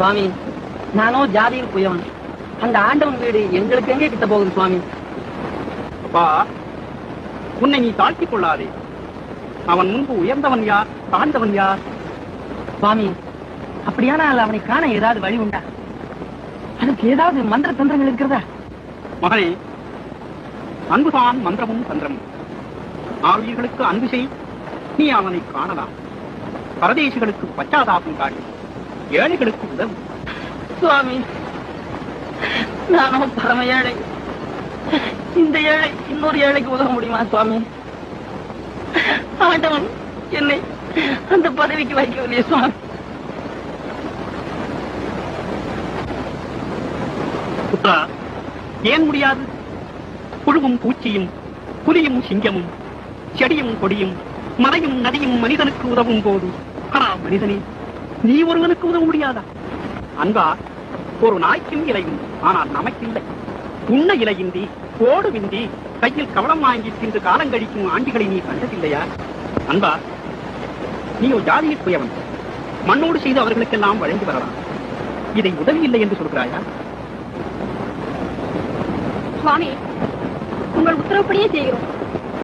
சுவாமி. நானோ ஜாதியில் புயவன் அந்த ஆண்டவன் வீடு எங்களுக்கு எங்கே கிட்ட போகுது சுவாமி? அப்பா உன்னை நீ தாழ்த்திக் கொள்ளாதே. அவன் முன்பு உயர்ந்தவன் யார் தாழ்ந்தவன் யார்? சுவாமி அப்படியானால் அவனை காண ஏதாவது வழி உண்டா? அதுக்கு ஏதாவது மந்திர தந்திரங்கள் இருக்கிறதா? மகனே அன்புதான் மந்திரமும் தந்திரமும். ஆவியர்களுக்கு அன்பு செய் நீ அவனை காணலாம். பரதேசிகளுக்கு பச்சாதாபம் காட்டு. ஏழைகளுக்கு உதவும். சுவாமி நானும் பரம ஏழை. இந்த ஏழை இன்னொரு ஏழைக்கு உதவ முடியுமா சுவாமி? ஆண்டவன் என்னை அந்த பதவிக்கு வைக்கவில்லையே சுவாமி. ஏன் முடியாது? புழுவும் பூச்சியும் புலியும் சிங்கமும் செடியும் கொடியும் மலையும் நதியும் மனிதனுக்கு உதவும் போது ஆனா மனிதனே நீ ஒருவனுக்கு உதவ முடியாதா? அன்பா ஒரு நாய்க்கும் இலையும் ஆனால் ஆனால் நமக்கில்லை. உண்ண இலையின்றி ஓடுவின்றி கையில் கவலம் வாங்கி சென்று காலம் கழிக்கும் ஆண்டிகளை நீ கண்டதில்லையா? அன்பா நீ ஒரு ஜாதியில் புயவன். மண்ணோடு செய்து அவர்களுக்கெல்லாம் வழங்கி வரலாம். இதை உதவி இல்லை என்று சொல்கிறாயா? சுவாமி உங்கள் உத்தரவுப்படியே செய்கிறோம்.